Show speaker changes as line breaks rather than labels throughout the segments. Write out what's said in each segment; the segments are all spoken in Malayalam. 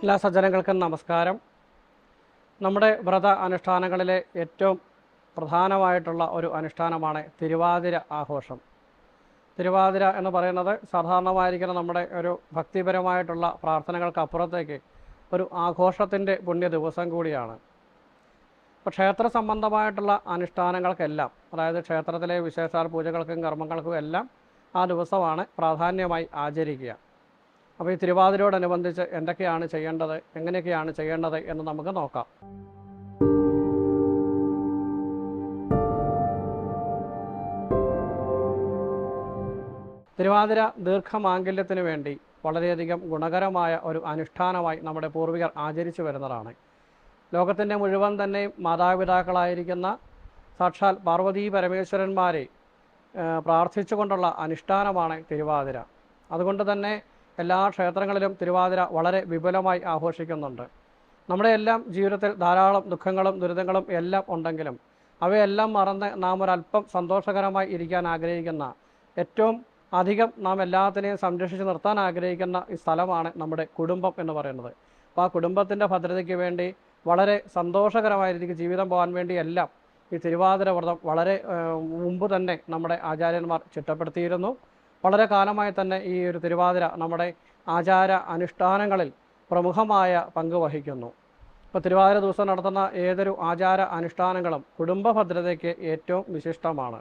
എല്ലാ സജ്ജനങ്ങൾക്കും നമസ്കാരം. നമ്മുടെ വ്രത അനുഷ്ഠാനങ്ങളിലെ ഏറ്റവും പ്രധാനമായിട്ടുള്ള ഒരു അനുഷ്ഠാനമാണ് തിരുവാതിര ആഘോഷം. തിരുവാതിര എന്ന് പറയുന്നത് സാധാരണമായിരിക്കുന്ന നമ്മുടെ ഒരു ഭക്തിപരമായിട്ടുള്ള പ്രാർത്ഥനകൾക്ക് അപ്പുറത്തേക്ക് ഒരു ആഘോഷത്തിന്റെ പുണ്യ ദിവസം കൂടിയാണ്. ഇപ്പോൾ ക്ഷേത്ര സംബന്ധമായിട്ടുള്ള അനുഷ്ഠാനങ്ങൾക്കെല്ലാം അതായത് ക്ഷേത്രത്തിലെ വിശേഷാൽ പൂജകൾക്കും കർമ്മങ്ങൾക്കും എല്ലാം ആ ദിവസമാണ് പ്രാധാന്യമായി ആചരിക്കുക. അപ്പോൾ ഈ തിരുവാതിരയോടനുബന്ധിച്ച് എന്തൊക്കെയാണ് ചെയ്യേണ്ടത് എങ്ങനെയൊക്കെയാണ് ചെയ്യേണ്ടത് എന്ന് നമുക്ക് നോക്കാം. തിരുവാതിര ദീർഘമാംഗല്യത്തിന് വേണ്ടി വളരെയധികം ഗുണകരമായ ഒരു അനുഷ്ഠാനമായി നമ്മുടെ പൂർവികർ ആചരിച്ചു വരുന്നതാണ്. ലോകത്തിന്റെ മുഴുവൻ തന്നെ മാതാപിതാക്കളായിരിക്കുന്ന സാക്ഷാൽ പാർവതി പരമേശ്വരന്മാരെ പ്രാർത്ഥിച്ചുകൊണ്ടുള്ള അനുഷ്ഠാനമാണ് തിരുവാതിര. അതുകൊണ്ട് തന്നെ എല്ലാ ക്ഷേത്രങ്ങളിലും തിരുവാതിര വളരെ വിപുലമായി ആഘോഷിക്കുന്നുണ്ട്. നമ്മുടെ എല്ലാം ജീവിതത്തിൽ ധാരാളം ദുഃഖങ്ങളും ദുരിതങ്ങളും എല്ലാം ഉണ്ടെങ്കിലും അവയെല്ലാം മറന്ന് നാം ഒരല്പം സന്തോഷകരമായി ഇരിക്കാൻ ആഗ്രഹിക്കുന്ന ഏറ്റവും അധികം നാം എല്ലാത്തിനെയും സംരക്ഷിച്ച് നിർത്താൻ ആഗ്രഹിക്കുന്ന ഈ സ്ഥലമാണ് നമ്മുടെ കുടുംബം എന്ന് പറയുന്നത്. അപ്പോൾ ആ കുടുംബത്തിന്റെ ഭദ്രതയ്ക്ക് വേണ്ടി വളരെ സന്തോഷകരമായ രീതിക്ക് ജീവിതം പോകാൻ വേണ്ടി എല്ലാം ഈ തിരുവാതിര വ്രതം വളരെ മുമ്പ് തന്നെ നമ്മുടെ ആചാര്യന്മാർ ചിട്ടപ്പെടുത്തിയിരുന്നു. വളരെ കാലമായി തന്നെ ഈ ഒരു തിരുവാതിര നമ്മുടെ ആചാര അനുഷ്ഠാനങ്ങളിൽ പ്രമുഖമായ പങ്ക് വഹിക്കുന്നു. ഇപ്പോൾ തിരുവാതിര ദിവസം നടത്തുന്ന ഏതൊരു ആചാര അനുഷ്ഠാനങ്ങളും കുടുംബ ഭദ്രതയ്ക്ക് ഏറ്റവും വിശിഷ്ടമാണ്.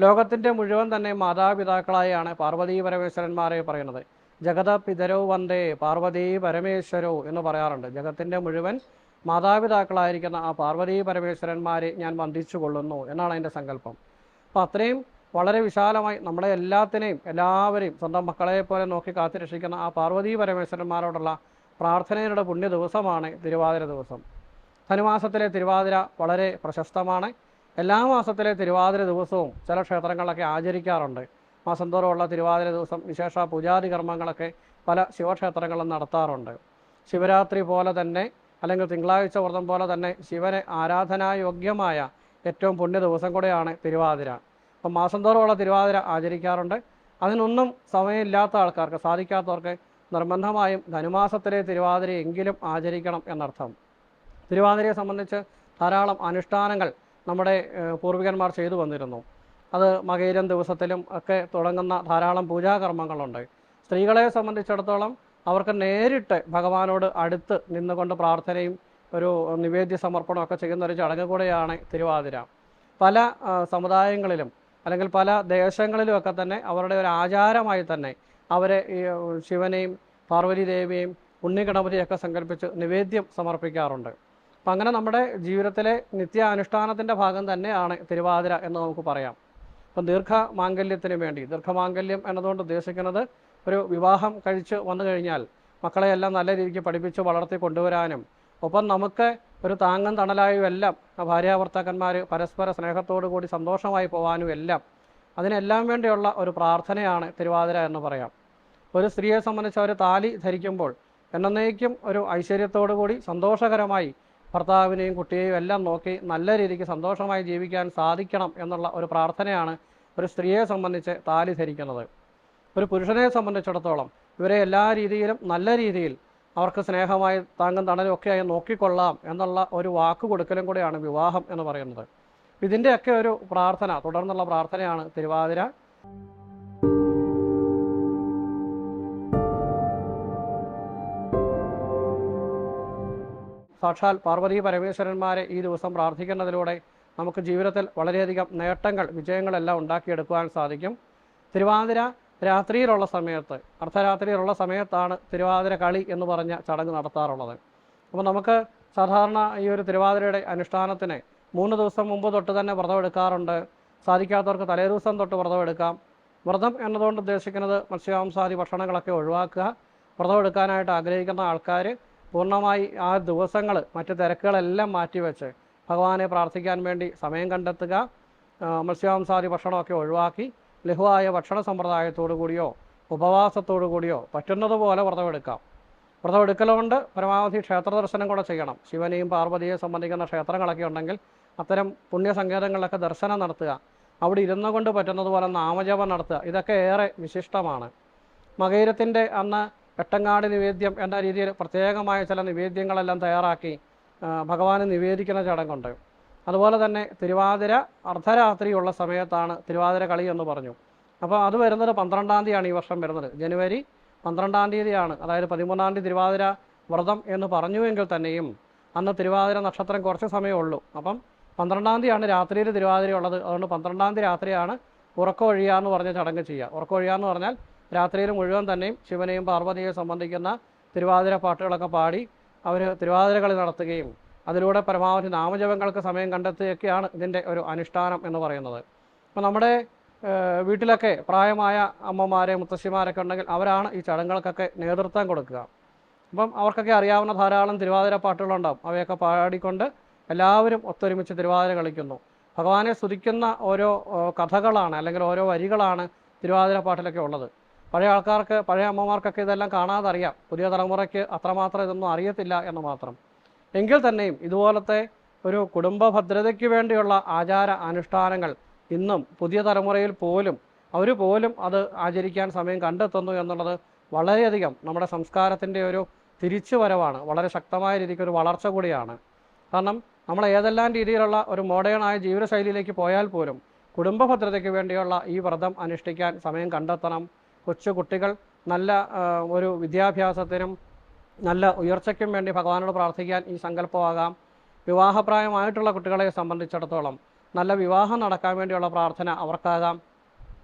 ലോകത്തിന്റെ മുഴുവൻ തന്നെ മാതാപിതാക്കളായാണ് പാർവതീ പരമേശ്വരന്മാരെ പറയുന്നത്. ജഗത പിതരോ വന്ദേ പാർവതീ പരമേശ്വരോ എന്ന് പറയാറുണ്ട്. ജഗത്തിന്റെ മുഴുവൻ മാതാപിതാക്കളായിരിക്കുന്ന ആ പാർവതീ പരമേശ്വരന്മാരെ ഞാൻ വന്ദിച്ചു കൊള്ളുന്നു എന്നാണ് അതിന്റെ സങ്കല്പം. അപ്പോൾ അത്രയും വളരെ വിശാലമായി നമ്മളെ എല്ലാത്തിനെയും എല്ലാവരെയും സ്വന്തം മക്കളെ പോലെ നോക്കി കാത്തുരക്ഷിക്കുന്ന ആ പാർവതീ പരമേശ്വരന്മാരോടുള്ള പ്രാർത്ഥനയുടെ പുണ്യ ദിവസമാണ് തിരുവാതിര ദിവസം. ധനുമാസത്തിലെ തിരുവാതിര വളരെ പ്രശസ്തമാണ്. എല്ലാ മാസത്തിലെ തിരുവാതിര ദിവസവും ചില ക്ഷേത്രങ്ങളിലൊക്കെ ആചരിക്കാറുണ്ട്. മാസം തോറുമുള്ള തിരുവാതിര ദിവസം വിശേഷ പൂജാതി കർമ്മങ്ങളൊക്കെ പല ശിവക്ഷേത്രങ്ങളും നടത്താറുണ്ട്. ശിവരാത്രി പോലെ തന്നെ അല്ലെങ്കിൽ തിങ്കളാഴ്ച വ്രതം പോലെ തന്നെ ശിവനെ ആരാധനായോഗ്യമായ ഏറ്റവും പുണ്യ ദിവസം കൂടെയാണ് തിരുവാതിര. അപ്പം മാസം തോറുമുള്ള തിരുവാതിര ആചരിക്കാറുണ്ട്. അതിനൊന്നും സമയമില്ലാത്ത ആൾക്കാർക്ക് സാധിക്കാത്തവർക്ക് നിർബന്ധമായും ധനുമാസത്തിലെ തിരുവാതിര എങ്കിലും ആചരിക്കണം എന്നർത്ഥം. തിരുവാതിരയെ സംബന്ധിച്ച് ധാരാളം അനുഷ്ഠാനങ്ങൾ നമ്മുടെ പൂർവികന്മാർ ചെയ്തു വന്നിരുന്നു. അത് മകയിരം ദിവസത്തിലും ഒക്കെ തുടങ്ങുന്ന ധാരാളം പൂജാകർമ്മങ്ങളുണ്ട്. സ്ത്രീകളെ സംബന്ധിച്ചിടത്തോളം അവർക്ക് നേരിട്ട് ഭഗവാനോട് അടുത്ത് നിന്നുകൊണ്ട് പ്രാർത്ഥനയും ഒരു നിവേദ്യ സമർപ്പണമൊക്കെ ചെയ്യുന്ന ഒരു ചടങ്ങ് കൂടെയാണ് തിരുവാതിര. പല സമുദായങ്ങളിലും അല്ലെങ്കിൽ പല ദേശങ്ങളിലുമൊക്കെ തന്നെ അവരുടെ ഒരു ആചാരമായി തന്നെ അവരെ ഈ ശിവനെയും പാർവതി ദേവിയെയും ഉണ്ണിഗണപതിയൊക്കെ സങ്കല്പിച്ച് നിവേദ്യം സമർപ്പിക്കാറുണ്ട്. അപ്പം അങ്ങനെ നമ്മുടെ ജീവിതത്തിലെ നിത്യ അനുഷ്ഠാനത്തിന്റെ ഭാഗം തന്നെയാണ് തിരുവാതിര എന്ന് നമുക്ക് പറയാം. അപ്പം ദീർഘമാംഗല്യത്തിന് വേണ്ടി ദീർഘമാംഗല്യം എന്നതുകൊണ്ട് ഉദ്ദേശിക്കുന്നത് ഒരു വിവാഹം കഴിച്ച് വന്നു കഴിഞ്ഞാൽ മക്കളെയെല്ലാം നല്ല രീതിക്ക് പഠിപ്പിച്ച് വളർത്തി കൊണ്ടുവരാനും ഒപ്പം നമുക്ക് ഒരു താങ്ങും തണലായും എല്ലാം ആ ഭാര്യാഭർത്താക്കന്മാർ പരസ്പര സ്നേഹത്തോടു കൂടി സന്തോഷമായി പോകാനും എല്ലാം അതിനെല്ലാം വേണ്ടിയുള്ള ഒരു പ്രാർത്ഥനയാണ് തിരുവാതിര എന്ന് പറയാം. ഒരു സ്ത്രീയെ സംബന്ധിച്ച് അവർ താലി ധരിക്കുമ്പോൾ എന്നേക്കും ഒരു ഐശ്വര്യത്തോടു കൂടി സന്തോഷകരമായി ഭർത്താവിനെയും കുട്ടിയെയും എല്ലാം നോക്കി നല്ല രീതിക്ക് സന്തോഷമായി ജീവിക്കാൻ സാധിക്കണം എന്നുള്ള ഒരു പ്രാർത്ഥനയാണ് ഒരു സ്ത്രീയെ സംബന്ധിച്ച് താലി ധരിക്കുന്നത്. ഒരു പുരുഷനെ സംബന്ധിച്ചിടത്തോളം ഇവരെ എല്ലാ രീതിയിലും നല്ല രീതിയിൽ അവർക്ക് സ്നേഹമായി താങ്കും തണലും ഒക്കെയായി നോക്കിക്കൊള്ളാം എന്നുള്ള ഒരു വാക്ക് കൊടുക്കലും കൂടെയാണ് വിവാഹം എന്ന് പറയുന്നത്. ഇതിന്റെയൊക്കെ ഒരു പ്രാർത്ഥന തുടർന്നുള്ള പ്രാർത്ഥനയാണ് തിരുവാതിര. സാക്ഷാൽ പാർവതി പരമേശ്വരന്മാരെ ഈ ദിവസം പ്രാർത്ഥിക്കുന്നതിലൂടെ നമുക്ക് ജീവിതത്തിൽ വളരെയധികം നേട്ടങ്ങൾ വിജയങ്ങളെല്ലാം ഉണ്ടാക്കിയെടുക്കുവാൻ സാധിക്കും. തിരുവാതിര രാത്രിയിലുള്ള സമയത്ത് അർദ്ധരാത്രിയിലുള്ള സമയത്താണ് തിരുവാതിര കളി എന്ന് പറഞ്ഞ ചടങ്ങ് നടത്താറുള്ളത്. അപ്പോൾ നമുക്ക് സാധാരണ ഈ ഒരു തിരുവാതിരയുടെ അനുഷ്ഠാനത്തിന് മൂന്ന് ദിവസം മുമ്പ് തൊട്ട് തന്നെ വ്രതമെടുക്കാറുണ്ട് സാധിക്കാത്തവർക്ക് തലേ ദിവസം തൊട്ട് വ്രതമെടുക്കാം വ്രതം എന്നതുകൊണ്ട് ഉദ്ദേശിക്കുന്നത് മത്സ്യമാംസാദി ഭക്ഷണങ്ങളൊക്കെ ഒഴിവാക്കുക. വ്രതം എടുക്കാനായിട്ട് ആഗ്രഹിക്കുന്ന ആൾക്കാർ പൂർണമായി ആ ദിവസങ്ങൾ മറ്റ് തിരക്കുകളെല്ലാം മാറ്റിവെച്ച് ഭഗവാനെ പ്രാർത്ഥിക്കാൻ വേണ്ടി സമയം കണ്ടെത്തുക മത്സ്യമാംസാദി ഭക്ഷണമൊക്കെ ഒഴിവാക്കി ലഘുവായ ഭക്ഷണ സമ്പ്രദായത്തോടു കൂടിയോ ഉപവാസത്തോടു കൂടിയോ പറ്റുന്നതുപോലെ വ്രതമെടുക്കാം. വ്രതമെടുക്കലുകൊണ്ട് പരമാവധി ക്ഷേത്ര ദർശനം കൂടെ ചെയ്യണം. ശിവനെയും പാർവതിയെ സംബന്ധിക്കുന്ന ക്ഷേത്രങ്ങളൊക്കെ ഉണ്ടെങ്കിൽ അത്തരം പുണ്യസങ്കേതങ്ങളിലൊക്കെ ദർശനം നടത്തുക. അവിടെ ഇരുന്നു കൊണ്ട് പറ്റുന്നതുപോലെ നാമജപം നടത്തുക. ഇതൊക്കെ ഏറെ വിശിഷ്ടമാണ്. മകൈരത്തിന്റെ അന്ന് എട്ടങ്ങാടി നിവേദ്യം എന്ന രീതിയിൽ പ്രത്യേകമായ ചില നിവേദ്യങ്ങളെല്ലാം തയ്യാറാക്കി ഭഗവാന് നിവേദിക്കുന്ന ചടങ്ങുണ്ട്. അതുപോലെ തന്നെ തിരുവാതിര അർദ്ധരാത്രിയുള്ള സമയത്താണ് തിരുവാതിര കളി എന്ന് പറഞ്ഞു. അപ്പോൾ അത് വരുന്നത് പന്ത്രണ്ടാം തീയതിയാണ് ഈ വർഷം വരുന്നത്. ജനുവരി പന്ത്രണ്ടാം തീയതിയാണ് അതായത് പതിമൂന്നാം തീയതി തിരുവാതിര വ്രതം എന്ന് പറഞ്ഞുവെങ്കിൽ തന്നെയും അന്ന് തിരുവാതിര നക്ഷത്രം കുറച്ച് സമയമേ ഉള്ളൂ. അപ്പം പന്ത്രണ്ടാം തീയതിയാണ് രാത്രിയിൽ തിരുവാതിര ഉള്ളത്. അതുകൊണ്ട് പന്ത്രണ്ടാം തീയതി രാത്രിയാണ് ഉറക്കമൊഴിയുക എന്ന് പറഞ്ഞ ചടങ്ങ് ചെയ്യുക. ഉറക്കമൊഴിയുക എന്ന് പറഞ്ഞാൽ രാത്രിയിൽ മുഴുവൻ തന്നെയും ശിവനെയും പാർവതിയെയും സംബന്ധിക്കുന്ന തിരുവാതിര പാട്ടുകളൊക്കെ പാടി അവർ തിരുവാതിര കളി നടത്തുകയും അതിലൂടെ പരമാവധി നാമജപങ്ങൾക്ക് സമയം കണ്ടെത്തുകയൊക്കെയാണ് ഇതിന്റെ ഒരു അനുഷ്ഠാനം എന്ന് പറയുന്നത്. അപ്പോൾ നമ്മുടെ വീട്ടിലൊക്കെ പ്രായമായ അമ്മമാരെ മുത്തശ്ശിമാരൊക്കെ ഉണ്ടെങ്കിൽ അവരാണ് ഈ ചടങ്ങുകൾക്കൊക്കെ നേതൃത്വം കൊടുക്കുക. അപ്പം അവർക്കൊക്കെ അറിയാവുന്ന ധാരാളം തിരുവാതിര പാട്ടുകളുണ്ടാവും അവയൊക്കെ പാടിക്കൊണ്ട് എല്ലാവരും ഒത്തൊരുമിച്ച് തിരുവാതിര കളിക്കുന്നു. ഭഗവാനെ സ്തുതിക്കുന്ന ഓരോ കഥകളാണ് അല്ലെങ്കിൽ ഓരോ വരികളാണ് തിരുവാതിര പാട്ടിലൊക്കെ ഉള്ളത്. പഴയ ആൾക്കാർക്ക് പഴയ അമ്മമാർക്കൊക്കെ ഇതെല്ലാം കാണാതെ അറിയാം പുതിയ തലമുറയ്ക്ക് അത്രമാത്രം ഇതൊന്നും അറിയത്തില്ല എന്ന് മാത്രം. എങ്കിൽ തന്നെയും ഇതുപോലത്തെ ഒരു കുടുംബ ഭദ്രതയ്ക്ക് വേണ്ടിയുള്ള ആചാര അനുഷ്ഠാനങ്ങൾ ഇന്നും പുതിയ തലമുറയിൽ പോലും അവർ പോലും അത് ആചരിക്കാൻ സമയം കണ്ടെത്തുന്നു എന്നുള്ളത് വളരെയധികം നമ്മുടെ സംസ്കാരത്തിന്റെ ഒരു തിരിച്ചുവരവാണ്. വളരെ ശക്തമായ രീതിക്ക് ഒരു വളർച്ച കൂടിയാണ്. കാരണം നമ്മൾ ഏതെല്ലാം രീതിയിലുള്ള ഒരു മോഡേണായ ജീവിതശൈലിയിലേക്ക് പോയാൽ പോലും കുടുംബ ഭദ്രതയ്ക്ക് വേണ്ടിയുള്ള ഈ വ്രതം അനുഷ്ഠിക്കാൻ സമയം കണ്ടെത്തണം. കൊച്ചു കുട്ടികൾ നല്ല ഒരു വിദ്യാഭ്യാസത്തിനും നല്ല ഉയർച്ചയ്ക്കും വേണ്ടി ഭഗവാനോട് പ്രാർത്ഥിക്കാൻ ഈ സങ്കല്പമാകാം. വിവാഹപ്രായമായിട്ടുള്ള കുട്ടികളെ സംബന്ധിച്ചിടത്തോളം നല്ല വിവാഹം നടക്കാൻ വേണ്ടിയുള്ള പ്രാർത്ഥന അവർക്കാകാം.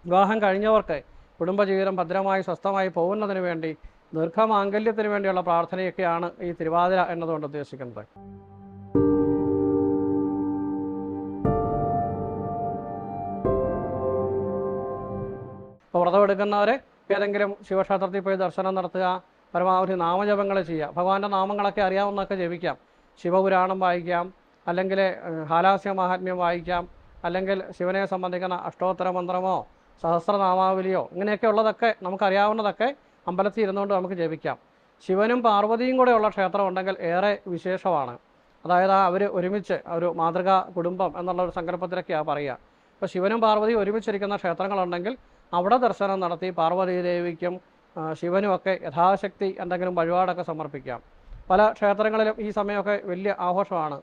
വിവാഹം കഴിഞ്ഞവർക്ക് കുടുംബജീവിതം ഭദ്രമായി സ്വസ്ഥമായി പോകുന്നതിന് വേണ്ടി ദീർഘമാംഗല്യത്തിന് വേണ്ടിയുള്ള പ്രാർത്ഥനയൊക്കെയാണ് ഈ തിരുവാതിര എന്നതുകൊണ്ട് ഉദ്ദേശിക്കുന്നത്. അപ്പോൾ എടുക്കുന്നവരെ ഏതെങ്കിലും ശിവക്ഷേത്രത്തിൽ പോയി ദർശനം നടത്തുക പരമാവധി നാമജപങ്ങൾ ചെയ്യുക ഭഗവാന്റെ നാമങ്ങളൊക്കെ അറിയാവുന്നതൊക്കെ ജപിക്കാം. ശിവപുരാണം വായിക്കാം. അല്ലെങ്കിൽ ഹാലാസ്യ മഹാത്മ്യം വായിക്കാം. അല്ലെങ്കിൽ ശിവനെ സംബന്ധിക്കുന്ന അഷ്ടോത്തര മന്ത്രമോ സഹസ്രനാമാവലിയോ ഇങ്ങനെയൊക്കെ ഉള്ളതൊക്കെ നമുക്കറിയാവുന്നതൊക്കെ അമ്പലത്തിൽ ഇരുന്നുകൊണ്ട് നമുക്ക് ജപിക്കാം. ശിവനും പാർവതിയും കൂടെ ഉള്ള ക്ഷേത്രം ഉണ്ടെങ്കിൽ ഏറെ വിശേഷമാണ്. അതായത് അവർ ഒരുമിച്ച് ഒരു മാതൃകാ കുടുംബം എന്നുള്ള ഒരു സങ്കല്പത്തിലൊക്കെയാണ് പറയുക. അപ്പോൾ ശിവനും പാർവതിയും ഒരുമിച്ചിരിക്കുന്ന ക്ഷേത്രങ്ങളുണ്ടെങ്കിൽ അവിടെ ദർശനം നടത്തി പാർവതി ദേവിക്കും ശിവനുമൊക്കെ യഥാശക്തി എന്തെങ്കിലും വഴിപാടൊക്കെ സമർപ്പിക്കാം. പല ക്ഷേത്രങ്ങളിലും ഈ സമയമൊക്കെ വലിയ ആഘോഷമാണ്.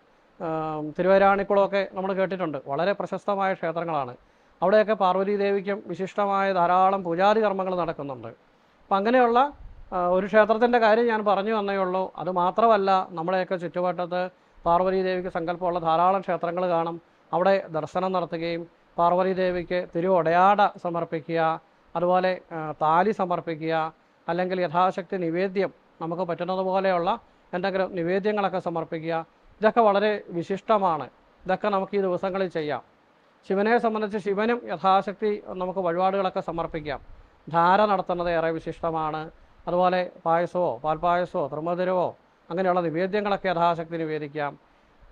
തിരുവരാണിക്കുളമൊക്കെ നമ്മൾ കേട്ടിട്ടുണ്ട്. വളരെ പ്രശസ്തമായ ക്ഷേത്രങ്ങളാണ്. അവിടെയൊക്കെ പാർവതി ദേവിക്കും വിശിഷ്ടമായ ധാരാളം പൂജാതി കർമ്മങ്ങൾ നടക്കുന്നുണ്ട്. അപ്പം അങ്ങനെയുള്ള ഒരു ക്ഷേത്രത്തിന്റെ കാര്യം ഞാൻ പറഞ്ഞു വന്നേ ഉള്ളൂ. അത് മാത്രമല്ല നമ്മളെയൊക്കെ ചുറ്റുവട്ടത്ത് പാർവതി ദേവിക്ക് സങ്കല്പമുള്ള ധാരാളം ക്ഷേത്രങ്ങൾ കാണും. അവിടെ ദർശനം നടത്തുകയും പാർവതി ദേവിക്ക് തിരുവടയാട സമർപ്പിക്കുക. അതുപോലെ താലി സമർപ്പിക്കുക അല്ലെങ്കിൽ യഥാശക്തി നിവേദ്യം നമുക്ക് പറ്റുന്നതുപോലെയുള്ള എന്തെങ്കിലും നിവേദ്യങ്ങളൊക്കെ സമർപ്പിക്കുക ഇതൊക്കെ വളരെ വിശിഷ്ടമാണ്. ഇതൊക്കെ നമുക്ക് ഈ ദിവസങ്ങളിൽ ചെയ്യാം. ശിവനെ സംബന്ധിച്ച് ശിവനും യഥാശക്തി നമുക്ക് വഴിപാടുകളൊക്കെ സമർപ്പിക്കാം. ധാര നടത്തുന്നത് ഏറെ വിശിഷ്ടമാണ്. അതുപോലെ പായസമോ പാൽപ്പായസമോ ത്രിമധുരവോ അങ്ങനെയുള്ള നിവേദ്യങ്ങളൊക്കെ യഥാശക്തി നിവേദിക്കാം.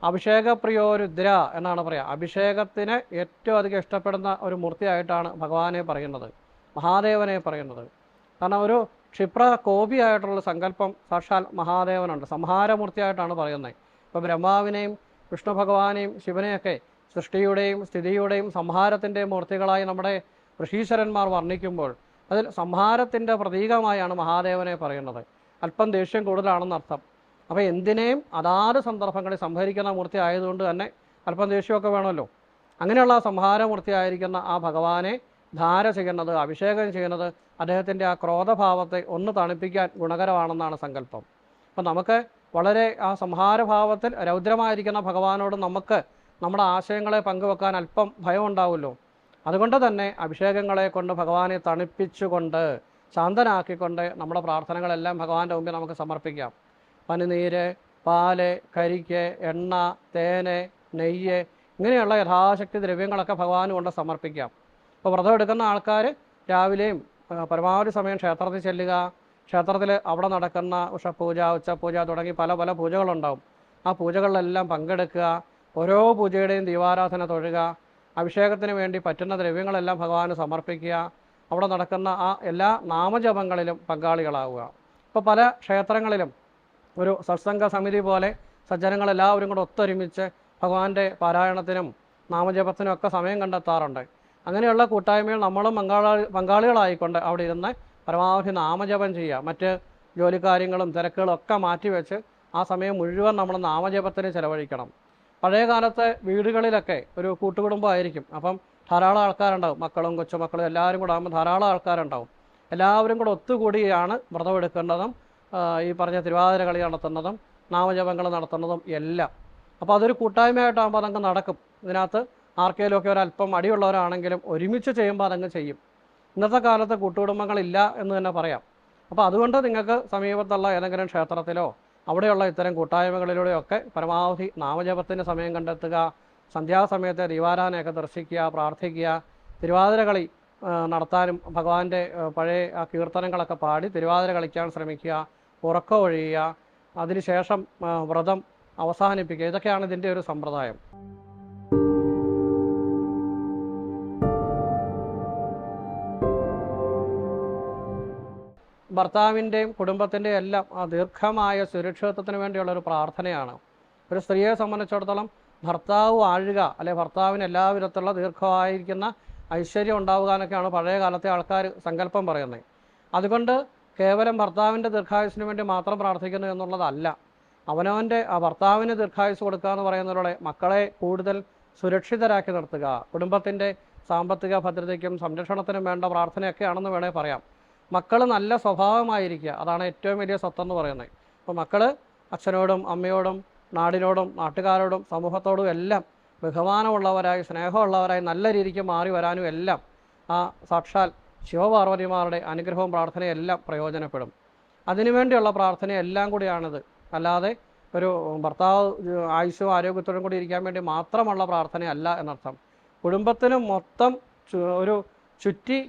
അഭിഷേകപ്രിയോ രുദ്ര എന്നാണ് പറയുക അഭിഷേകത്തിന് ഏറ്റവും അധികം ഇഷ്ടപ്പെടുന്ന ഒരു മൂർത്തിയായിട്ടാണ് ഭഗവാനെ പറയുന്നത്. മഹാദേവനെ പറയുന്നത്. കാരണം ഒരു ക്ഷിപ്ര കോപിയായിട്ടുള്ള സങ്കല്പം സാക്ഷാൽ മഹാദേവനുണ്ട്. സംഹാരമൂർത്തിയായിട്ടാണ് പറയുന്നത്. ഇപ്പോൾ ബ്രഹ്മാവിനെയും വിഷ്ണു ഭഗവാനെയും ശിവനെയൊക്കെ സൃഷ്ടിയുടെയും സ്ഥിതിയുടെയും സംഹാരത്തിന്റെ മൂർത്തികളായി നമ്മുടെ ഋഷീശ്വരന്മാർ വർണിക്കുമ്പോൾ അതിൽ സംഹാരത്തിന്റെ പ്രതീകമായാണ് മഹാദേവനെ പറയുന്നത്. അല്പം ദേഷ്യം കൂടുതലാണെന്ന് അർത്ഥം. അപ്പോൾ എന്തിനേയും അതാത് സന്ദർഭങ്ങളിൽ സംഹരിക്കുന്ന മൂർത്തി ആയതുകൊണ്ട് തന്നെ അല്പം ദേഷ്യമൊക്കെ വേണമല്ലോ. അങ്ങനെയുള്ള സംഹാരമൂർത്തിയായിരിക്കുന്ന ആ ഭഗവാനെ ധാര ചെയ്യുന്നത് അഭിഷേകം ചെയ്യുന്നത് അദ്ദേഹത്തിന്റെ ആ ക്രോധഭാവത്തെ ഒന്ന് തണുപ്പിക്കാൻ ഗുണകരമാണെന്നാണ് സങ്കല്പം. അപ്പം നമുക്ക് വളരെ ആ സംഹാരഭാവത്തിൽ രൗദ്രമായിരിക്കുന്ന ഭഗവാനോട് നമുക്ക് നമ്മുടെ ആശയങ്ങളെ പങ്കുവെക്കാൻ അല്പം ഭയം ഉണ്ടാവുമല്ലോ അതുകൊണ്ട് തന്നെ അഭിഷേകങ്ങളെ കൊണ്ട് ഭഗവാനെ തണുപ്പിച്ചുകൊണ്ട് ശാന്തനാക്കിക്കൊണ്ട് നമ്മുടെ പ്രാർത്ഥനകളെല്ലാം ഭഗവാന്റെ മുമ്പിൽ നമുക്ക് സമർപ്പിക്കാം. പനിനീര് പാൽ കരിക്ക് എണ്ണ തേന് നെയ്യ് ഇങ്ങനെയുള്ള യഥാശക്തി ദ്രവ്യങ്ങളൊക്കെ ഭഗവാന് കൊണ്ട് സമർപ്പിക്കാം. ഇപ്പോൾ വ്രതം എടുക്കുന്ന ആൾക്കാർ രാവിലെയും പരമാവധി സമയം ക്ഷേത്രത്തിൽ ചെല്ലുക ക്ഷേത്രത്തിൽ അവിടെ നടക്കുന്ന ഉഷപൂജ ഉച്ചപൂജ തുടങ്ങി പല പല പൂജകളുണ്ടാവും. ആ പൂജകളിലെല്ലാം പങ്കെടുക്കുക ഓരോ പൂജയുടെയും ദീപാരാധന തൊഴുക അഭിഷേകത്തിന് വേണ്ടി പറ്റുന്ന ദ്രവ്യങ്ങളെല്ലാം ഭഗവാന് സമർപ്പിക്കുക അവിടെ നടക്കുന്ന ആ എല്ലാ നാമജപങ്ങളിലും പങ്കാളികളാവുക. ഇപ്പോൾ പല ക്ഷേത്രങ്ങളിലും ഒരു സത്സംഗ സമിതി പോലെ സജ്ജനങ്ങളെല്ലാവരും കൂടെ ഒത്തൊരുമിച്ച് ഭഗവാന്റെ പാരായണത്തിനും നാമജപത്തിനും ഒക്കെ സമയം കണ്ടെത്താറുണ്ട്. അങ്ങനെയുള്ള കൂട്ടായ്മയിൽ നമ്മളും പങ്കാളി പങ്കാളികളായിക്കൊണ്ട് അവിടെ ഇരുന്ന് പരമാവധി നാമജപം ചെയ്യുക. മറ്റ് ജോലിക്കാര്യങ്ങളും തിരക്കുകളും ഒക്കെ മാറ്റിവെച്ച് ആ സമയം മുഴുവൻ നമ്മൾ നാമജപത്തിന് ചിലവഴിക്കണം. പഴയ കാലത്തെ വീടുകളിലൊക്കെ ഒരു കൂട്ടുകുടുംബമായിരിക്കും അപ്പം ധാരാളം ആൾക്കാരുണ്ടാവും. മക്കളും കൊച്ചുമക്കളും എല്ലാവരും കൂടെ ആകുമ്പോൾ ധാരാളം ആൾക്കാരുണ്ടാവും. എല്ലാവരും കൂടെ ഒത്തുകൂടിയാണ് വ്രതം എടുക്കേണ്ടതും ആ, ഈ പറഞ്ഞ തിരുവാതിര കളി നടത്തുന്നതും നാമജപങ്ങൾ നടത്തുന്നതും എല്ലാം. അപ്പോൾ അതൊരു കൂട്ടായ്മയായിട്ടാകുമ്പോൾ അതങ്ങ് നടക്കും. ഇതിനകത്ത് ആർക്കെങ്കിലുമൊക്കെ ഒരല്പം അടിയുള്ളവരാണെങ്കിലും ഒരുമിച്ച് ചെയ്യുമ്പോൾ അതങ്ങ് ചെയ്യും. ഇന്നത്തെ കാലത്ത് കൂട്ടുകുടുംബങ്ങളില്ല എന്ന് തന്നെ പറയാം. അപ്പോൾ അതുകൊണ്ട് നിങ്ങൾക്ക് സമീപത്തുള്ള ഏതെങ്കിലും ക്ഷേത്രത്തിലോ അവിടെയുള്ള ഇത്തരം കൂട്ടായ്മകളിലൂടെയൊക്കെ പരമാവധി നാമജപത്തിന് സമയം കണ്ടെത്തുക സന്ധ്യാസമയത്തെ ദീവാരാധനയൊക്കെ ദർശിക്കുക പ്രാർത്ഥിക്കുക തിരുവാതിര കളി നടത്താനും ഭഗവാന്റെ പഴയ ആ കീർത്തനങ്ങളൊക്കെ പാടി തിരുവാതിര കളിക്കാൻ ശ്രമിക്കുക ഉറക്കം ഒഴിയുക അതിനുശേഷം വ്രതം അവസാനിപ്പിക്കുക. ഇതൊക്കെയാണ് ഇതിന്റെ ഒരു സമ്പ്രദായം. ഭർത്താവിന്റെയും കുടുംബത്തിന്റെയും എല്ലാം ആ ദീർഘമായ സുരക്ഷിതത്വത്തിന് വേണ്ടിയുള്ള ഒരു പ്രാർത്ഥനയാണ്. ഒരു സ്ത്രീയെ സംബന്ധിച്ചിടത്തോളം ഭർത്താവ് ആഴുക അല്ലെ ഭർത്താവിന് എല്ലാ വിധത്തിലുള്ള ദീർഘമായിരിക്കുന്ന ഐശ്വര്യം ഉണ്ടാവുക എന്നൊക്കെയാണ് പഴയ കാലത്തെ ആൾക്കാർ സങ്കല്പം പറയുന്നത്. അതുകൊണ്ട് കേവലം ഭർത്താവിന്റെ ദീർഘായുസിന് വേണ്ടി മാത്രം പ്രാർത്ഥിക്കുന്നു എന്നുള്ളതല്ല. അവനവന്റെ ആ ഭർത്താവിന് ദീർഘായുസ് കൊടുക്കുക എന്ന് പറയുന്നതിലൂടെ മക്കളെ കൂടുതൽ സുരക്ഷിതരാക്കി നിർത്തുക. കുടുംബത്തിന്റെ സാമ്പത്തിക ഭദ്രതയ്ക്കും സംരക്ഷണത്തിനും വേണ്ട പ്രാർത്ഥനയൊക്കെയാണെന്ന് വേണേൽ പറയാം. മക്കൾ നല്ല സ്വഭാവമായിരിക്കുക. അതാണ് ഏറ്റവും വലിയ സ്വത്തെന്ന് പറയുന്നത്. അപ്പോൾ മക്കൾ അച്ഛനോടും അമ്മയോടും നാടിനോടും നാട്ടുകാരോടും സമൂഹത്തോടും എല്ലാം ബഹുമാനമുള്ളവരായി സ്നേഹമുള്ളവരായി നല്ല രീതിക്ക് മാറി വരാനും എല്ലാം ആ സാക്ഷാൽ ശിവപാർവതിമാരുടെ അനുഗ്രഹവും പ്രാർത്ഥനയും എല്ലാം പ്രയോജനപ്പെടും. അതിനുവേണ്ടിയുള്ള പ്രാർത്ഥന എല്ലാം കൂടിയാണിത്. അല്ലാതെ ഒരു ഭർത്താവ് ആയുസ്സും ആരോഗ്യത്തോടും കൂടി ഇരിക്കാൻ വേണ്ടി മാത്രമുള്ള പ്രാർത്ഥനയല്ല എന്നർത്ഥം. കുടുംബത്തിന് മൊത്തം ഒരു ചുറ്റി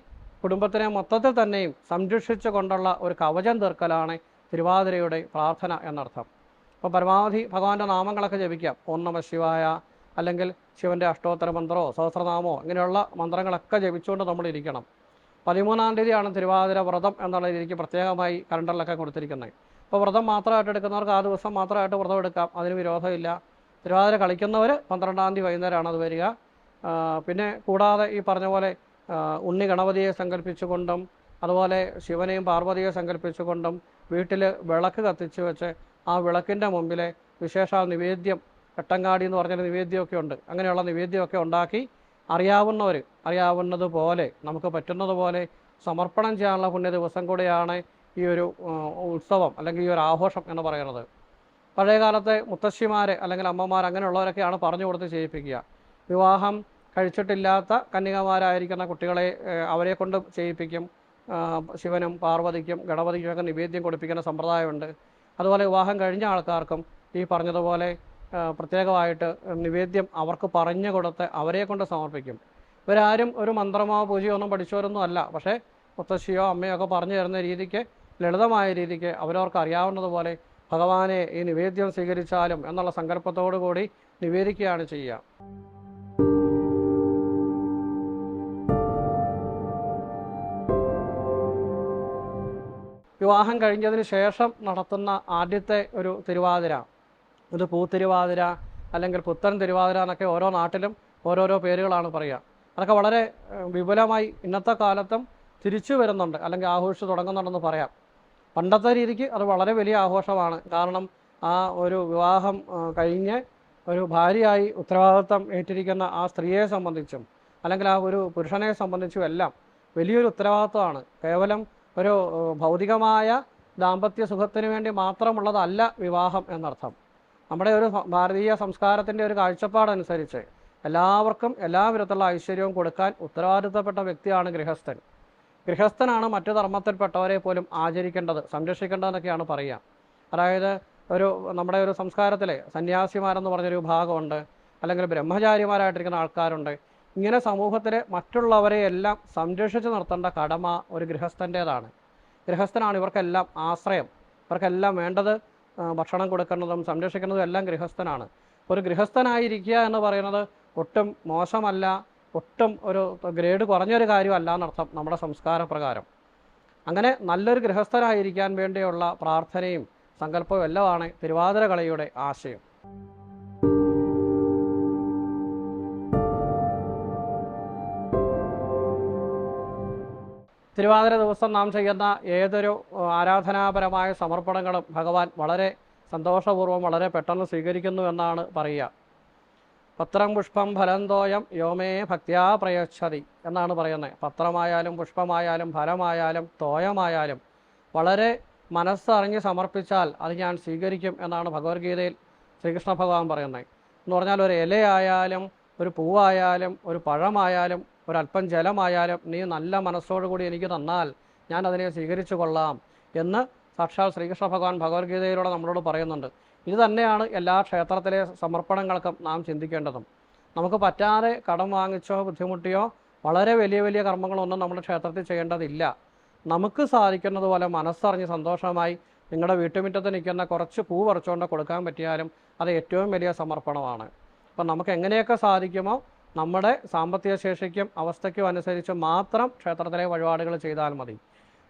കുടുംബത്തിനെ മൊത്തത്തിൽ തന്നെയും സംരക്ഷിച്ചു കൊണ്ടുള്ള ഒരു കവചം തീർക്കലാണ് തിരുവാതിരയുടെ പ്രാർത്ഥന എന്നർത്ഥം. അപ്പോൾ പരമാവധി ഭഗവാന്റെ നാമങ്ങളൊക്കെ ജപിക്കാം. ഓം നമ ശിവായ അല്ലെങ്കിൽ ശിവന്റെ അഷ്ടോത്തര മന്ത്രമോ സഹസ്രനാമോ ഇങ്ങനെയുള്ള മന്ത്രങ്ങളൊക്കെ ജപിച്ചുകൊണ്ട് നമ്മൾ ഇരിക്കണം. പതിമൂന്നാം തീയതിയാണ് തിരുവാതിര വ്രതം എന്നുള്ള രീതിക്ക് പ്രത്യേകമായി കലണ്ടറിലൊക്കെ കൊടുത്തിരിക്കുന്നത്. അപ്പോൾ വ്രതം മാത്രമായിട്ട് എടുക്കുന്നവർക്ക് ആ ദിവസം മാത്രമായിട്ട് വ്രതം എടുക്കാം. അതിന് വിരോധമില്ല. തിരുവാതിര കളിക്കുന്നവർ പന്ത്രണ്ടാം തീയതി വൈകുന്നേരമാണ് അത് വരിക. പിന്നെ കൂടാതെ ഈ പറഞ്ഞ പോലെ ഉണ്ണി ഗണപതിയെ സങ്കല്പിച്ചുകൊണ്ടും അതുപോലെ ശിവനെയും പാർവതിയെ സങ്കല്പിച്ചുകൊണ്ടും വീട്ടിൽ വിളക്ക് കത്തിച്ച് വെച്ച് ആ വിളക്കിന്റെ മുമ്പിലെ വിശേഷ നിവേദ്യം കട്ടങ്കാടി എന്ന് പറഞ്ഞൊരു നിവേദ്യമൊക്കെ ഉണ്ട്. അങ്ങനെയുള്ള നിവേദ്യമൊക്കെ ഉണ്ടാക്കി അറിയാവുന്നവർ അറിയാവുന്നതുപോലെ നമുക്ക് പറ്റുന്നതുപോലെ സമർപ്പണം ചെയ്യാനുള്ള പുണ്യ ദിവസം കൂടിയാണ് ഈ ഒരു ഉത്സവം അല്ലെങ്കിൽ ഈ ഒരു ആഘോഷം എന്ന് പറയുന്നത്. പഴയകാലത്തെ മുത്തശ്ശിമാർ അല്ലെങ്കിൽ അമ്മമാർ അങ്ങനെയുള്ളവരൊക്കെയാണ് പറഞ്ഞു കൊടുത്ത് ചെയ്യിപ്പിക്കുക. വിവാഹം കഴിച്ചിട്ടില്ലാത്ത കന്യകമാരായിരിക്കുന്ന കുട്ടികളെ അവരെ കൊണ്ട് ചെയ്യിപ്പിക്കും. ശിവനും പാർവതിക്കും ഗണപതിക്കുമൊക്കെ നിവേദ്യം കൊടുപ്പിക്കുന്ന സമ്പ്രദായമുണ്ട്. അതുപോലെ വിവാഹം കഴിഞ്ഞ ആൾക്കാർക്കും ഈ പറഞ്ഞതുപോലെ പ്രത്യേകമായിട്ട് നിവേദ്യം അവർക്ക് പറഞ്ഞു കൊടുത്ത് അവരെ കൊണ്ട് സമർപ്പിക്കും. ഇവരാരും ഒരു മന്ത്രമോ പൂജയോ ഒന്നും പഠിച്ചവരൊന്നും അല്ല. പക്ഷേ മുത്തശ്ശിയോ അമ്മയോ ഒക്കെ പറഞ്ഞു തരുന്ന രീതിക്ക് ലളിതമായ രീതിക്ക് അവരവർക്ക് അറിയാവുന്നതുപോലെ ഭഗവാനെ ഈ നിവേദ്യം സ്വീകരിച്ചാലും എന്നുള്ള സങ്കല്പത്തോടു കൂടി നിവേദിക്കുകയാണ് ചെയ്യുക. വിവാഹം കഴിഞ്ഞതിന് ശേഷം നടത്തുന്ന ആദ്യത്തെ ഒരു തിരുവാതിര. ഇത് പൂത്തിരുവാതിര അല്ലെങ്കിൽ പുത്തൻ തിരുവാതിര എന്നൊക്കെ ഓരോ നാട്ടിലും ഓരോരോ പേരുകളാണ് പറയുക. അതൊക്കെ വളരെ വിപുലമായി ഇന്നത്തെ കാലത്തും തിരിച്ചു വരുന്നുണ്ട് അല്ലെങ്കിൽ ആഘോഷിച്ച് തുടങ്ങുന്നുണ്ടെന്ന് പറയാം. പണ്ടത്തെ രീതിക്ക് അത് വളരെ വലിയ ആഘോഷമാണ്. കാരണം ആ ഒരു വിവാഹം കഴിഞ്ഞ് ഒരു ഭാര്യയായി ഉത്തരവാദിത്വം ഏറ്റിരിക്കുന്ന ആ സ്ത്രീയെ സംബന്ധിച്ചും അല്ലെങ്കിൽ ആ ഒരു പുരുഷനെ സംബന്ധിച്ചും എല്ലാം വലിയൊരു ഉത്തരവാദിത്വമാണ്. കേവലം ഒരു ഭൗതികമായ ദാമ്പത്യ സുഖത്തിന് വേണ്ടി മാത്രമുള്ളതല്ല വിവാഹം എന്നർത്ഥം. നമ്മുടെ ഒരു ഭാരതീയ സംസ്കാരത്തിന്റെ ഒരു കാഴ്ചപ്പാടനുസരിച്ച് എല്ലാവർക്കും എല്ലാ വിധത്തിലുള്ള ഐശ്വര്യവും കൊടുക്കാൻ ഉത്തരവാദിത്തപ്പെട്ട വ്യക്തിയാണ് ഗൃഹസ്ഥൻ. ഗൃഹസ്ഥനാണ് മറ്റു ധർമ്മത്തിൽപ്പെട്ടവരെ പോലും ആചരിക്കേണ്ടത് സംരക്ഷിക്കേണ്ടതെന്നൊക്കെയാണ് പറയുക. അതായത് ഒരു നമ്മുടെ ഒരു സംസ്കാരത്തിലെ സന്യാസിമാരെന്ന് പറഞ്ഞൊരു വിഭാഗമുണ്ട് അല്ലെങ്കിൽ ബ്രഹ്മചാരിമാരായിട്ടിരിക്കുന്ന ആൾക്കാരുണ്ട് ഇങ്ങനെ സമൂഹത്തിലെ മറ്റുള്ളവരെ എല്ലാം സംരക്ഷിച്ചു നിർത്തേണ്ട കടമ ഒരു ഗൃഹസ്ഥന്റേതാണ്. ഗൃഹസ്ഥനാണ് ഇവർക്കെല്ലാം ആശ്രയം. ഇവർക്കെല്ലാം വേണ്ടത് ഭക്ഷണം കൊടുക്കുന്നതും സംരക്ഷിക്കുന്നതും എല്ലാം ഗൃഹസ്ഥനാണ്. ഒരു ഗൃഹസ്ഥനായിരിക്കുക എന്ന് പറയുന്നത് ഒട്ടും മോശമല്ല ഒട്ടും ഒരു ഗ്രേഡ് കുറഞ്ഞൊരു കാര്യമല്ല എന്നർത്ഥം നമ്മുടെ സംസ്കാര പ്രകാരം അങ്ങനെ നല്ലൊരു ഗൃഹസ്ഥനായിരിക്കാൻ വേണ്ടിയുള്ള പ്രാർത്ഥനയും സങ്കല്പവും എല്ലാമാണ് തിരുവാതിര കളിയുടെ ആശയം. തിരുവാതിര ദിവസം നാം ചെയ്യുന്ന ഏതൊരു ആരാധനാപരമായ സമർപ്പണങ്ങളും ഭഗവാൻ വളരെ സന്തോഷപൂർവം വളരെ പെട്ടെന്ന് സ്വീകരിക്കുന്നു എന്നാണ് പറയുക. പത്രം പുഷ്പം ഫലന്തോയം യോമേ ഭക്തിയാ പ്രയച്ഛതി എന്നാണ് പറയുന്നത്. പത്രമായാലും പുഷ്പമായാലും ഫലമായാലും തോയമായാലും വളരെ മനസ്സറിഞ്ഞ് സമർപ്പിച്ചാൽ അത് ഞാൻ സ്വീകരിക്കും എന്നാണ് ഭഗവത്ഗീതയിൽ ശ്രീകൃഷ്ണ ഭഗവാൻ പറയുന്നത്. എന്ന് പറഞ്ഞാൽ ഒരു ഇലയായാലും ഒരു പൂവായാലും ഒരു പഴമായാലും ഒരല്പം ജലമായാലും നീ നല്ല മനസ്സോടുകൂടി എനിക്ക് തന്നാൽ ഞാൻ അതിനെ സ്വീകരിച്ചു കൊള്ളാം എന്ന് സാക്ഷാൽ ശ്രീകൃഷ്ണ ഭഗവാൻ ഭഗവത്ഗീതയിലൂടെ നമ്മളോട് പറയുന്നുണ്ട്. ഇത് തന്നെയാണ് എല്ലാ ക്ഷേത്രത്തിലെ സമർപ്പണങ്ങൾക്കും നാം ചിന്തിക്കേണ്ടതും. നമുക്ക് പറ്റാതെ കടം വാങ്ങിച്ചോ ബുദ്ധിമുട്ടിയോ വളരെ വലിയ വലിയ കർമ്മങ്ങളൊന്നും നമ്മൾ ക്ഷേത്രത്തിൽ ചെയ്യേണ്ടതില്ല. നമുക്ക് സാധിക്കുന്നത് പോലെ മനസ്സറിഞ്ഞ് സന്തോഷമായി നിങ്ങളുടെ വീട്ടുമുറ്റത്ത് നിൽക്കുന്ന കുറച്ച് പൂ പറിച്ചുകൊണ്ട് കൊടുക്കാൻ പറ്റിയാലും അത് ഏറ്റവും വലിയ സമർപ്പണമാണ്. അപ്പം നമുക്ക് എങ്ങനെയൊക്കെ സാധിക്കുമോ നമ്മുടെ സാമ്പത്തിക ശേഷിക്കും അവസ്ഥയ്ക്കും അനുസരിച്ച് മാത്രം ക്ഷേത്രത്തിലെ വഴിപാടുകൾ ചെയ്താൽ മതി.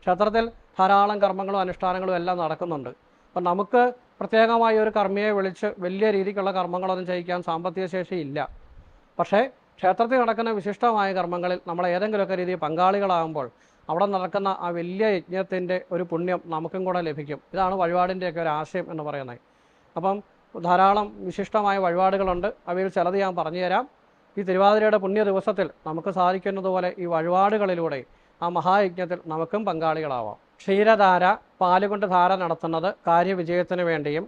ക്ഷേത്രത്തിൽ ധാരാളം കർമ്മങ്ങളും അനുഷ്ഠാനങ്ങളും എല്ലാം നടക്കുന്നുണ്ട്. അപ്പം നമുക്ക് പ്രത്യേകമായി ഒരു കർമ്മിയെ വിളിച്ച് വലിയ രീതിക്കുള്ള കർമ്മങ്ങളൊന്നും ചെയ്യിക്കാൻ സാമ്പത്തിക ശേഷി ഇല്ല. പക്ഷേ ക്ഷേത്രത്തിൽ നടക്കുന്ന വിശിഷ്ടമായ കർമ്മങ്ങളിൽ നമ്മൾ ഏതെങ്കിലുമൊക്കെ രീതിയിൽ പങ്കാളികളാകുമ്പോൾ അവിടെ നടക്കുന്ന ആ വലിയ യജ്ഞത്തിന്റെ ഒരു പുണ്യം നമുക്കും കൂടെ ലഭിക്കും. ഇതാണ് വഴിപാടിന്റെയൊക്കെ ഒരു ആശയം എന്ന് പറയുന്നത്. അപ്പം ധാരാളം വിശിഷ്ടമായ വഴിപാടുകളുണ്ട്. അവയിൽ ചിലത് ഞാൻ പറഞ്ഞുതരാം. ഈ തിരുവാതിരയുടെ പുണ്യ ദിവസത്തിൽ നമുക്ക് സാധിക്കുന്നതുപോലെ ഈ വഴിപാടുകളിലൂടെ ആ മഹായജ്ഞത്തിൽ നമുക്കും പങ്കാളികളാവാം. ക്ഷീരധാര പാലുകൊണ്ട് ധാര നടത്തുന്നത് കാര്യവിജയത്തിന് വേണ്ടിയും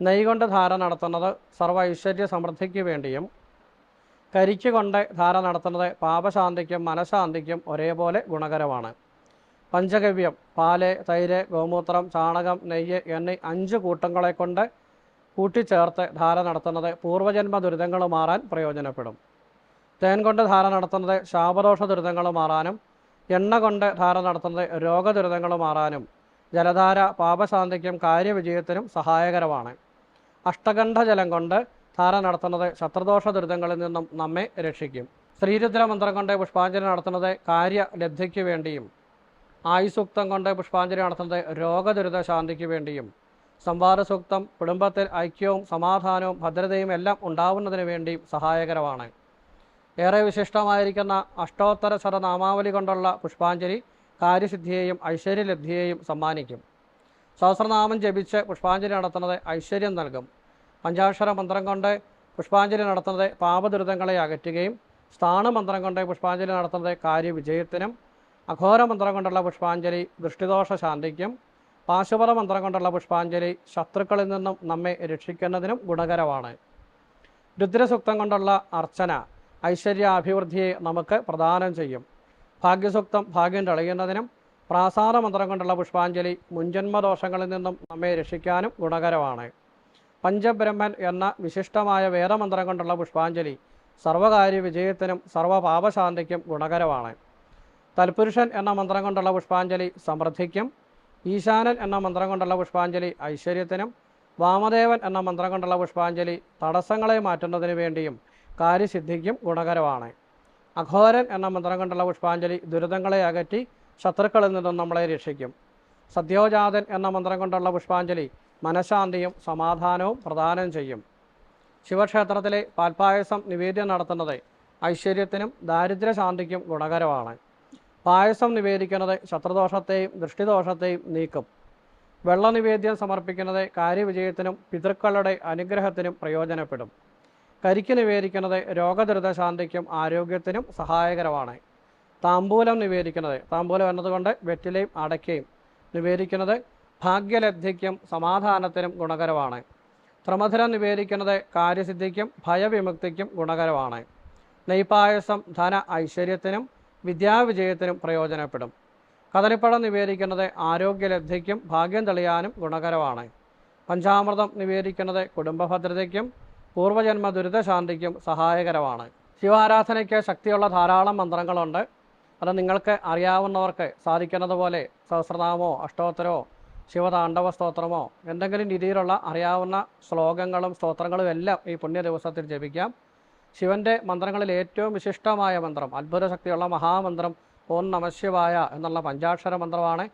നെയ് കൊണ്ട് ധാര നടത്തുന്നത് സർവ ഐശ്വര്യ സമൃദ്ധിക്ക് വേണ്ടിയും കരിക്ക് കൊണ്ട് ധാര നടത്തുന്നത് പാപശാന്തിക്കും മനഃശാന്തിക്കും ഒരേപോലെ ഗുണകരമാണ്. പഞ്ചഗവ്യം പാൽ തൈര് ഗോമൂത്രം ചാണകം നെയ്യ് എന്നീ അഞ്ച് കൂട്ടങ്ങളെ കൊണ്ട് കൂട്ടിച്ചേർത്ത് ധാര നടത്തുന്നത് പൂർവജന്മ ദുരിതങ്ങൾ മാറാൻ പ്രയോജനപ്പെടും. തേൻ കൊണ്ട് ധാര നടത്തുന്നത് ശാപദോഷ ദുരിതങ്ങൾ മാറാനും എണ്ണ കൊണ്ട് ധാര നടത്തുന്നത് രോഗദുരിതങ്ങൾ മാറാനും ജലധാര പാപശാന്തിക്കും കാര്യവിജയത്തിനും സഹായകരമാണ്. അഷ്ടകണ്ഠ ജലം കൊണ്ട് ധാര നടത്തുന്നത് ശത്രുദോഷ ദുരിതങ്ങളിൽ നിന്നും നമ്മെ രക്ഷിക്കും. ശ്രീരുദ്ര മന്ത്രം കൊണ്ട് പുഷ്പാഞ്ജലി നടത്തുന്നത് കാര്യലബ്ധിക്ക് വേണ്ടിയും ആയുസൂക്തം കൊണ്ട് പുഷ്പാഞ്ജലി നടത്തുന്നത് രോഗദുരിത ശാന്തിക്ക് വേണ്ടിയും സംവാദ സൂക്തം കുടുംബത്തിൽ ഐക്യവും സമാധാനവും ഭദ്രതയും എല്ലാം ഉണ്ടാവുന്നതിന് വേണ്ടിയും സഹായകരമാണ്. ഏറെ വിശിഷ്ടമായിരിക്കുന്ന അഷ്ടോത്തര ശതനാമാവലി കൊണ്ടുള്ള പുഷ്പാഞ്ജലി കാര്യസിദ്ധിയെയും ഐശ്വര്യലബ്ധിയെയും സമ്മാനിക്കും. സഹസ്രനാമം ജപിച്ച് പുഷ്പാഞ്ജലി നടത്തുന്നത് ഐശ്വര്യം നൽകും. പഞ്ചാക്ഷര മന്ത്രം കൊണ്ട് പുഷ്പാഞ്ജലി നടത്തുന്നത് പാപദുരിതങ്ങളെ അകറ്റുകയും സ്ഥാനമന്ത്രം കൊണ്ട് പുഷ്പാഞ്ജലി നടത്തുന്നത് കാര്യവിജയത്തിനും അഘോരമന്ത്രം കൊണ്ടുള്ള പുഷ്പാഞ്ജലി ദൃഷ്ടിദോഷ ശാന്തിക്കും പാശുപത മന്ത്രം കൊണ്ടുള്ള പുഷ്പാഞ്ജലി ശത്രുക്കളിൽ നിന്നും നമ്മെ രക്ഷിക്കുന്നതിനും ഗുണകരമാണ്. രുദ്രസൂക്തം കൊണ്ടുള്ള അർച്ചന ഐശ്വര്യാഭിവൃദ്ധിയെ നമുക്ക് പ്രദാനം ചെയ്യും. ഭാഗ്യസൂക്തം ഭാഗ്യം തെളിയുന്നതിനും പ്രാസാദ മന്ത്രം കൊണ്ടുള്ള പുഷ്പാഞ്ജലി മുൻജന്മദോഷങ്ങളിൽ നിന്നും നമ്മെ രക്ഷിക്കാനും ഗുണകരമാണ്. പഞ്ചബ്രഹ്മൻ എന്ന വിശിഷ്ടമായ വേദമന്ത്രം കൊണ്ടുള്ള പുഷ്പാഞ്ജലി സർവകാര്യ വിജയത്തിനും സർവപാപശാന്തിക്കും ഗുണകരമാണ്. തൽപുരുഷൻ എന്ന മന്ത്രം കൊണ്ടുള്ള പുഷ്പാഞ്ജലി സമൃദ്ധിക്കും ഈശാനൻ എന്ന മന്ത്രം കൊണ്ടുള്ള പുഷ്പാഞ്ജലി ഐശ്വര്യത്തിനും വാമദേവൻ എന്ന മന്ത്രം കൊണ്ടുള്ള പുഷ്പാഞ്ജലി തടസ്സങ്ങളെ മാറ്റുന്നതിന് വേണ്ടിയും കാര്യസിദ്ധിക്കും ഗുണകരമാണ്. അഘോരൻ എന്ന മന്ത്രം കൊണ്ടുള്ള പുഷ്പാഞ്ജലി ദുരിതങ്ങളെ അകറ്റി ശത്രുക്കളിൽ നിന്നും നമ്മളെ രക്ഷിക്കും. സദ്യോജാതൻ എന്ന മന്ത്രം കൊണ്ടുള്ള പുഷ്പാഞ്ജലി മനഃശാന്തിയും സമാധാനവും പ്രദാനം ചെയ്യും. ശിവക്ഷേത്രത്തിലെ പാൽപ്പായസം നിവേദ്യം നടത്തുന്നത് ഐശ്വര്യത്തിനും ദാരിദ്ര്യശാന്തിക്കും ഗുണകരമാണ്. പായസം നിവേദിക്കുന്നത് ശത്രുദോഷത്തെയും ദൃഷ്ടിദോഷത്തെയും നീക്കും. വെള്ള നിവേദ്യം സമർപ്പിക്കുന്നത് കാര്യവിജയത്തിനും പിതൃക്കളുടെ അനുഗ്രഹത്തിനും പ്രയോജനപ്പെടും. കരിക്ക് നിവേദിക്കുന്നത് രോഗദുരിതശാന്തിക്കും ആരോഗ്യത്തിനും സഹായകരമാണ്. താമ്പൂലം നിവേദിക്കുന്നത് താമ്പൂലം എന്നതുകൊണ്ട് വെറ്റിലയും അടയ്ക്കയും നിവേദിക്കുന്നത് ഭാഗ്യലബ്ധിക്കും സമാധാനത്തിനും ഗുണകരമാണ്. ത്രിമധുരം നിവേദിക്കുന്നത് കാര്യസിദ്ധിക്കും ഭയവിമുക്തിക്കും ഗുണകരമാണ്. നെയ്പായസം ധന ഐശ്വര്യത്തിനും വിദ്യാവിജയത്തിനും പ്രയോജനപ്പെടും. കദളിപ്പഴം നിവേദിക്കുന്നത് ആരോഗ്യലബ്ധിക്കും ഭാഗ്യം തെളിയാനും ഗുണകരമാണ്. പഞ്ചാമൃതം നിവേദിക്കുന്നത് കുടുംബഭദ്രതയ്ക്കും പൂർവജന്മ ദുരിതശാന്തിക്കും സഹായകരമാണ്. ശിവാരാധനയ്ക്ക് ശക്തിയുള്ള ധാരാളം മന്ത്രങ്ങളുണ്ട്. അത് നിങ്ങൾക്ക് അറിയാവുന്നവർക്ക് സാധിക്കുന്നത് പോലെ സഹസ്രനാമോ അഷ്ടോത്തരമോ ശിവതാണ്ഡവ സ്തോത്രമോ എന്തെങ്കിലും രീതിയിലുള്ള അറിയാവുന്ന ശ്ലോകങ്ങളും സ്തോത്രങ്ങളും എല്ലാം ഈ പുണ്യ ദിവസത്തിൽ ജപിക്കാം. ശിവന്റെ മന്ത്രങ്ങളിൽ ഏറ്റവും വിശിഷ്ടമായ മന്ത്രം അത്ഭുത ശക്തിയുള്ള മഹാമന്ത്രം ഓം നമശിവായ എന്നുള്ള പഞ്ചാക്ഷര മന്ത്രമാണ്.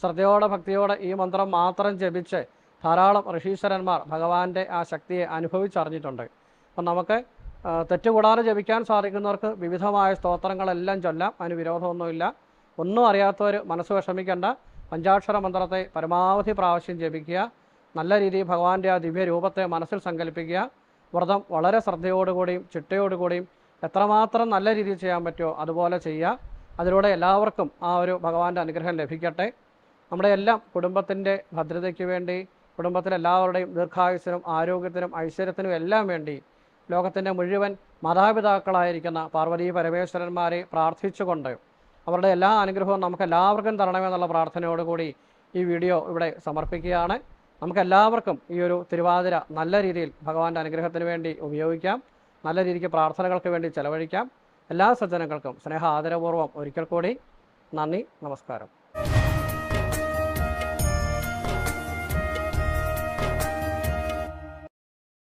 ശ്രദ്ധയോടെ ഭക്തിയോടെ ഈ മന്ത്രം മാത്രം ജപിച്ച് ധാരാളം ഋഷീശ്വരന്മാർ ഭഗവാന്റെ ആ ശക്തിയെ അനുഭവിച്ചറിഞ്ഞിട്ടുണ്ട്. അപ്പം നമുക്ക് തെറ്റുകൂടാതെ ജപിക്കാൻ സാധിക്കുന്നവർക്ക് വിവിധമായ സ്തോത്രങ്ങളെല്ലാം ചൊല്ലാം അതിന് വിരോധമൊന്നുമില്ല. ഒന്നും അറിയാത്തവർ മനസ്സ് വിഷമിക്കേണ്ട. പഞ്ചാക്ഷര മന്ത്രത്തെ പരമാവധി പ്രാവശ്യം ജപിക്കുക. നല്ല രീതിയിൽ ഭഗവാന്റെ ആ ദിവ്യ രൂപത്തെ മനസ്സിൽ സങ്കല്പിക്കുക. വ്രതം വളരെ ശ്രദ്ധയോടുകൂടിയും ചിട്ടയോടുകൂടിയും എത്രമാത്രം നല്ല രീതിയിൽ ചെയ്യാൻ പറ്റുമോ അതുപോലെ ചെയ്യുക. അതിലൂടെ എല്ലാവർക്കും ആ ഒരു ഭഗവാന്റെ അനുഗ്രഹം ലഭിക്കട്ടെ. നമ്മുടെ എല്ലാം കുടുംബത്തിന്റെ ഭദ്രതയ്ക്ക് വേണ്ടി കുടുംബത്തിലെ എല്ലാവരുടെയും ദീർഘായുസ്സിനും ആരോഗ്യത്തിനും ഐശ്വര്യത്തിനും എല്ലാം വേണ്ടി ലോകത്തിന്റെ മുഴുവൻ മാതാപിതാക്കളായിരിക്കുന്ന പാർവതി പരമേശ്വരന്മാരെ പ്രാർത്ഥിച്ചുകൊണ്ട് അവരുടെ എല്ലാ അനുഗ്രഹവും നമുക്ക് എല്ലാവർക്കും തരണമെന്നുള്ള പ്രാർത്ഥനയോടുകൂടി ഈ വീഡിയോ ഇവിടെ സമർപ്പിക്കുകയാണ്. നമുക്ക് എല്ലാവർക്കും ഈ ഒരു തിരുവാതിര നല്ല രീതിയിൽ ഭഗവാന്റെ അനുഗ്രഹത്തിന് വേണ്ടി ഉപയോഗിക്കാം. നല്ല രീതിക്ക് പ്രാർത്ഥനകൾക്ക് വേണ്ടി ചെലവഴിക്കാം. എല്ലാ സജ്ജനങ്ങൾക്കും സ്നേഹ ആദരപൂർവം ഒരിക്കൽ കൂടി നന്ദി നമസ്കാരം.